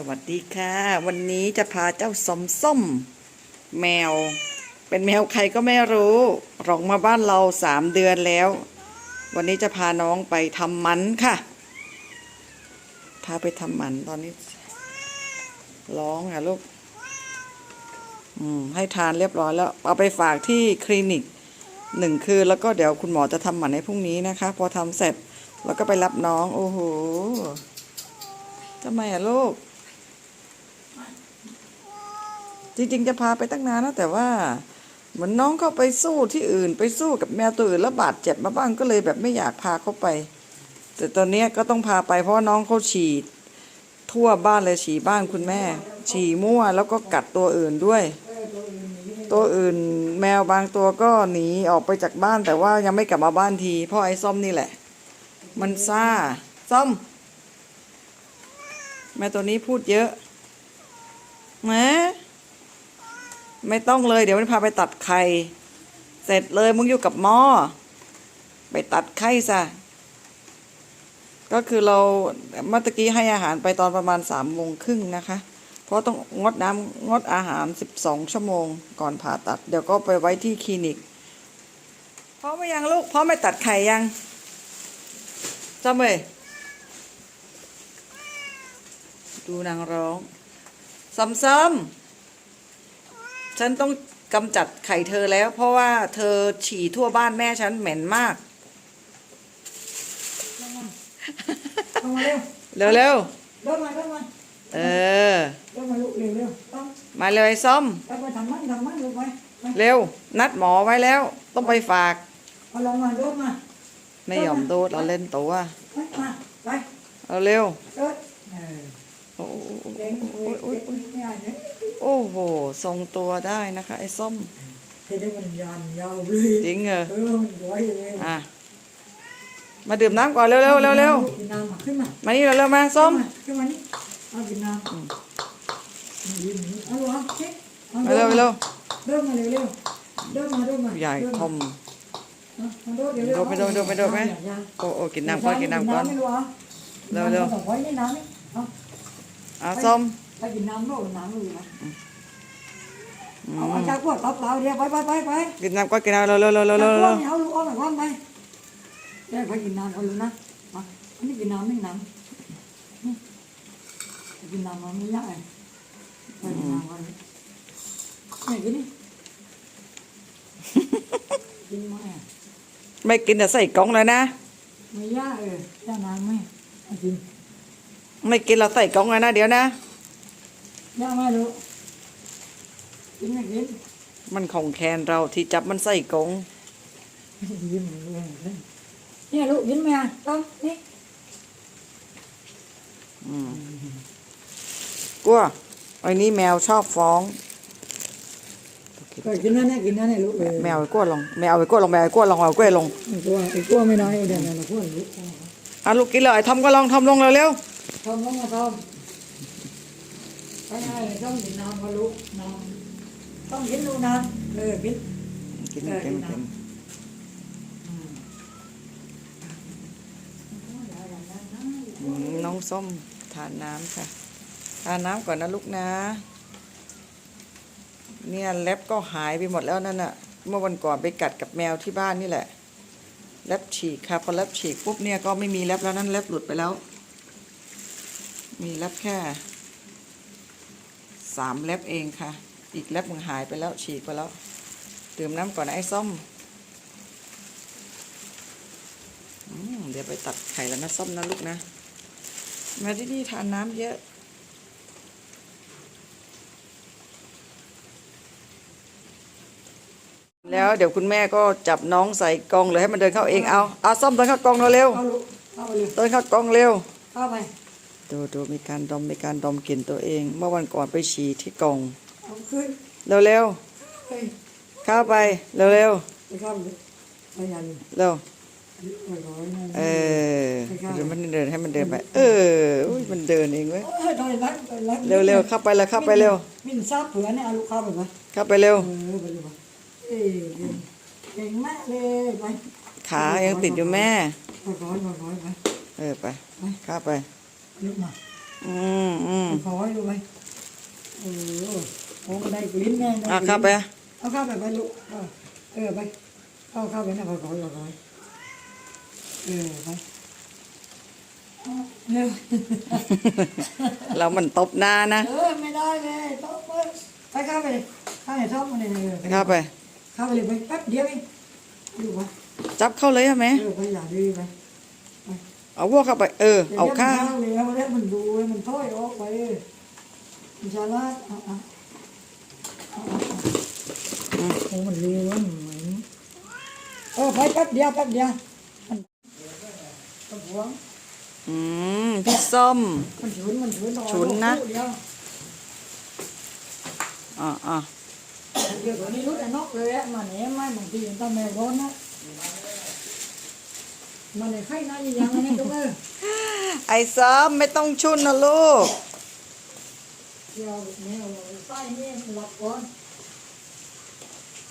สวัสดีค่ะ วันนี้จะพาเจ้าสมส้ม แมว เป็นแมวใครก็ไม่รู้หลงมาบ้านเราสามเดือนแล้ว วันนี้จะพาน้องไปทำหมันค่ะ พาไปทำหมันตอนนี้ ร้องอะลูก อืม ให้ทานเรียบร้อยแล้ว เอาไปฝากที่คลินิกหนึ่งคืนแล้วก็เดี๋ยวคุณหมอจะทำหมันในพรุ่งนี้นะคะ พอทำเสร็จแล้วก็ไปรับน้อง โอ้โหทำไมอะลูก จริงๆ จะพาไปตั้งนานแล้วแต่ว่าเหมือนน้องเขาไปสู้ที่อื่น ไปสู้กับแมวตัวอื่นแล้วบาดเจ็บมาบ้างก็เลยแบบไม่อยากพาเขาไป แต่ตอนนี้ก็ต้องพาไปเพราะน้องเขาฉี่ทั่วบ้านเลยฉี่บ้านคุณแม่ ฉี่มั่วแล้วก็กัดตัวอื่นด้วย ตัวอื่นแมวบางตัวก็หนีออกไปจากบ้านแต่ว่ายังไม่กลับมาบ้านทีเพราะไอ้ส้มนี่แหละ มันซ่าส้ม แม่ตัวนี้พูดเยอะแหม ไม่ต้องเลย เดี๋ยวมันพาไปตัดไข่ เสร็จเลยมึงอยู่กับหม้อไปตัดไข่ซะก็คือเราเมื่อกี้ให้อาหารไปตอนประมาณสามโมงครึ่งนะคะ เพราะต้องงดน้ำงดอาหารสิบสองชั่วโมงก่อนผ่าตัด เดี๋ยวก็ไปไว้ที่คลินิกพร้อมไหมยังลูกพร้อมไปตัดไข่ยังจำเลยดูนางร้องซ้ำๆ ฉันต้องกำจัดไข่เธอแล้ว เพราะว่าเธอฉี่ทั่วบ้านแม่ฉันเหม็นมากลงมาเร็วเร็วเดินมาเดินมาๆเออเดินมาลูกเร็วเร็วต้องมาเลยไอ้ส้มไปไปทำมันทำมันลูกไปไปเร็ว นัดหมอไว้แล้ว ต้องไปฝากเอาลงมาเดินมาไม่ยอมโดดเราเล่นตัวไปมาไปเอาเร็วเดินเออ โอ้โห เก่งเก่งเก่งไม่อ่านเนี่ย โอ้โห ทรงตัวได้นะคะ ไอ้ส้มเห็นได้มันยานยาวเลยจริงเหรอเออมันย้อยเลยอะมาดื่มน้ำก่อนเร็วเร็วเร็วเร็วกินน้ำมาขึ้นมามานี่เร็วเร็วมาส้มขึ้นมานี่เอากินน้ำยิ้มเอาลูกเอาเช็คเอามาเร็วเร็วเดินมาเร็วเร็วเดินมาเดินมาใหญ่ทมมาโดดเร็วเร็วโดดไปโดดโดดไปโดดไหมโอ้โอ้กินน้ำก่อนกินน้ำก่อนไม่รู้อะเร็วเร็วไว้ในน้ำนี่เอาอะส้มไปกินน้ำโลกน้ำเลยนะอื เอามเอาจากพวกตับเราเดียวไปไปไปไปกินน้ำก่อนกินน้ำเร็วเร็วเร็วเร็วจากเร็วพวเร็กวนี้เอาลูกเอาหน่อยว่างไปเดี๋ยวไปกินน้ำเอาลูกนะมาอันนี้กินน้ำไม่น้ำนี่กินน้ำมันไม่ยากเลยไปกินน้ำกันนี่กินนี่กินไหมไม่กินแต่ใส่กล่องเลยนะไม่ยากเออยากน้ำไหมกินไม่กินเราใส่กล่องเลยนะเดี๋ยวนะยากไหมลูก กินไม่กินมันของแคนเราที่จับมันใส่กล่องยิ้มเลยเนี่ยลูกยิ้มไหมอะต้องนี่อืมกลัวไอ้นี่แมวชอบฟ้องเคยกินนั่นเนี่ยกินนั่นเนี่ยลูกเออแมวไอ้กลัวลงแมวไอ้กลัวลงแมวไอ้กลัวลงเอากล้วยลงไอ้กลัวไอ้กลัวไม่น้อยเดี๋ยวเราพูดลูกอะลูกกินเลยไอ้ทอมก็ลองทอมลงเร็วทอมลงมาทอมไปให้ต้องกินน้ำมาลูกน้ำ ต้องกินลูกน้ำเออกินๆกินกินกินอืมน้องส้มทานน้ำค่ะ ทานน้ำก่อนนะลูกนะ เนี่ยเล็บก็หายไปหมดแล้วนั่นน่ะ เมื่อวันก่อนไปกัดกับแมวที่บ้านนี่แหละเล็บฉีกค่ะพอเล็บฉีกปุ๊บเนี่ยก็ไม่มีเล็บแล้วนั่นเล็บหลุดไปแล้ว มีเล็บแค่สามเล็บเองค่ะ อีกเล็บมันหายไปแล้วฉีกไปแล้วดื่มน้ำก่อนนะไอ้ส้มอืมเดี๋ยวไปตัดไข่แล้วนะส้มนะลูกนะ มาที่นี่ทานน้ำเยอะแล้วเดี๋ยวคุณแม่ก็จับน้องใส่กรงเลยให้มันเดินเข้าเองเอาเอาส้มเดินเข้ากรงเร็วเข้าลูกเข้าไปเลยๆเดินเข้ากรงเร็วเข้าไปดูดูมีการดมมีการดมกลิ่นตัวเอง เมื่อวันก่อนไปฉี่ที่กรง เอาขึ้นเร็วเฮ้ยๆเข้าไปเร็วไปเข้าเลยไปยันๆเร็วไปร้อยนั่นเออเดี๋ยวมันเดินให้มันเดินไป เอออุ้ยมันเดินเองเว้ยเออโดยรักโดยรักเร็วๆเข้าไปเลยเข้าไปเร็ว มินซาเผื่อเนี่ยเอาลูกเข้าไปไหมเข้าไปเร็ว เออไปเลยไปเอ้ยเก่งมากเลยไปขายังติดอยู่แม่ ไปร้อยไปร้อยไปเออไปเข้าไป ลุกมาอืมอืมขอให้ดูไปเออ โอ้ก็ได้กลิ้นแน่ได้อะกลิ้นเข้าไปเอาเข้าไปไปลูกเออเออไปเอาเข้าไปนะขอขอขอขอเออไปเอาเร็วแล้วมันตบหน้านะ เออไม่ได้เลยต้องไปไปเข้าไปเลยเข้าไปท้องมันเลยเออเข้าไป เข้าไปเลยไปแป๊บเดียวเองดูวะจับเข้าเลยใช่ไหมเออไปอย่าดื้อไปเอาวัวเข้าไป เออ เอาข้าดี๋ยวมันเข้าเลยเอาแล้วมันดูมันถอยออกไปมันจะลาดอะอะอะอะอะ โอ้มันเร็วมันเหมือนเออไปแป๊บเดียวแป๊บเดียวมันตะหวงอืมพี่ส้ม มันฉุนมันฉุนเอาฉุนนะ เดี๋ยวอ่าอ่าเดี๋ยวตัวนี้รู้แต่นอกเลยอะมันเนี้ยไม่บางทีมันต้องแม่ร้อนนะมันเลยไข่น้อยอย่างนี้ตรงเออไอ้ซ้อมไม่ต้องชุนนะลูก เดี๋ยวแมวไส้นี่หลับก่อน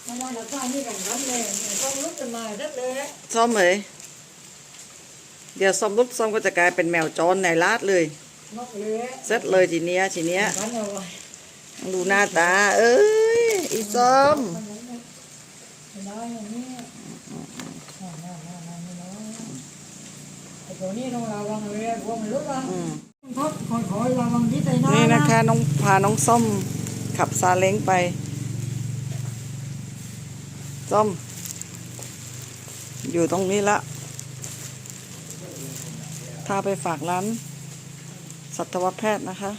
ไม่ได้หลับไส้นี่กันครับเลยต้องลุกขึ้นมาเสร็จเลยซ้อมเอ๋ยเดี๋ยวซ้อมลุกซ้อมก็จะกลายเป็นแมวจรในลาดเลยนอกเลยเสร็จเลยทีเนี้ยทีเนี้ยกันเอาไว้ดูหน้าตา เอ้ยอีซ้อมมันไม่ได้อย่างนี้น่าน่าน่าน่าไม่น้อยไอ้ตัวนี้ต้องระวังเลยกลัวมันลุกอะอืมทดคอยคอยระวังที่ใส่หน้า นี่นะคะน้องพาน้องส้มขับซาเล้งไป ส้ม อยู่ตรงนี้ละพาไปฝากร้าน สัตวแพทย์นะคะ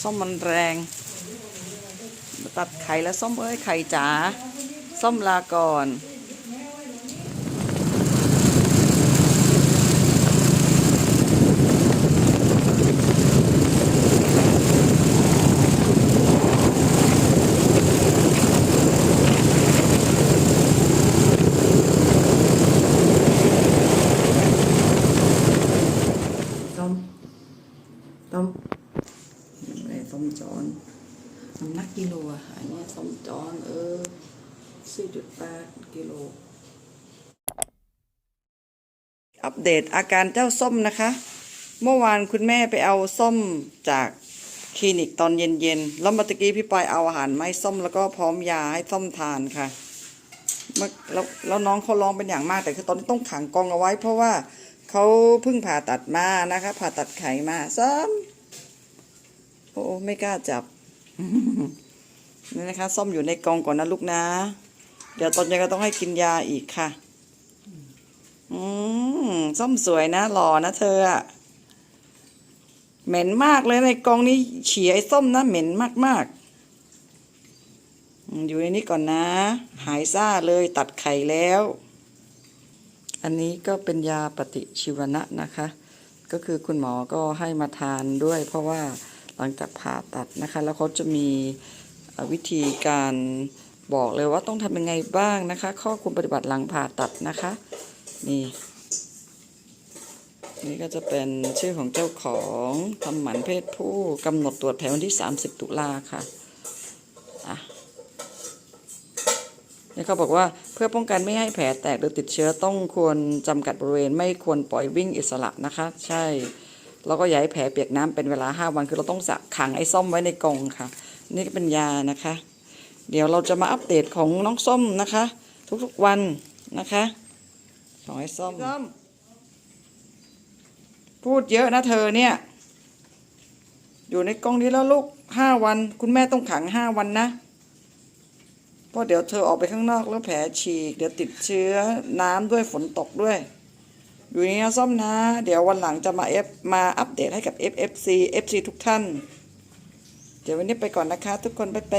ส้มมันแรง ตัดไข่แล้วส้มเอ้ยไข่จ๋าส้มลาก่อน ต้ม ต้มอะไรต้มจอน น้ำหนักกิโลอะอันเนี้ยต้มจอนเออสี่จุดแปดกิโล อัปเดตอาการเจ้าส้มนะคะ เมื่อวานคุณแม่ไปเอาส้มจากคลินิกตอนเย็นๆ แล้วเมื่อกี้พี่ปอยเอาอาหารไม้ส้มแล้วก็พร้อมยาให้ส้มทานค่ะเมื่อแล้วแล้วน้องเขาร้องเป็นอย่างมากแต่คือตอนนี้ต้องขังกองเอาไว้ เพราะว่าเขาเพิ่งผ่าตัดมานะคะ ผ่าตัดไขมาซ้ำโอ้ไม่กล้าจับ นี่นะคะส้มอยู่ในกองก่อนนะลูกนะ เดี๋ยวตอนเย็นก็ต้องให้กินยาอีกค่ะ อืมส้มสวยนะหล่อนะเธออะเหม็นมากเลยในกองนี้เฉียไอ้ส้มนะเหม็นมากๆอืมอยู่ในนี้ก่อนนะ หายซ่าเลยตัดไข่แล้ว อันนี้ก็เป็นยาปฏิชีวนะนะคะ ก็คือคุณหมอก็ให้มาทานด้วยเพราะว่า หลังจากผ่าตัดนะคะ แล้วเขาจะมีวิธีการบอกเลยว่าต้องทำยังไงบ้างนะคะ ข้อควรปฏิบัติหลังผ่าตัดนะคะ นี่ นี่ก็จะเป็นชื่อของเจ้าของทำหมันเพศผู้กำหนดตรวจแผลวันที่ 30 ตุลาค่ะอะนี่เขาบอกว่าเพื่อป้องกันไม่ให้แผลแตกหรือติดเชื้อต้องควรจำกัดบริเวณ ไม่ควรปล่อยวิ่งอิสระนะคะ ใช่ แล้วก็อย่าให้แผลเปียกน้ำเป็นเวลา5วันคือเราต้องสะขังไอ้ส้มไว้ในกรงค่ะ นี่ก็เป็นยานะคะ เดี๋ยวเราจะมาอัปเดตของน้องส้มนะคะ ทุกๆวันนะคะ ของไอ้ส้มพูดเยอะนะเธอเนี่ย อยู่ในกล้องนี้แล้วลูกห้าวัน คุณแม่ต้องขังห้าวันนะเพราะเดี๋ยวเธอออกไปข้างนอกแล้วแผลฉีก เดี๋ยวติดเชื้อน้ำด้วยฝนตกด้วย อยู่นี่นะส้มนะ เดี๋ยววันหลังจะมาเอฟมาอัปเดตให้กับ FFC FC ทุกท่าน เดี๋ยววันนี้ไปก่อนนะคะ ทุกคนไปไป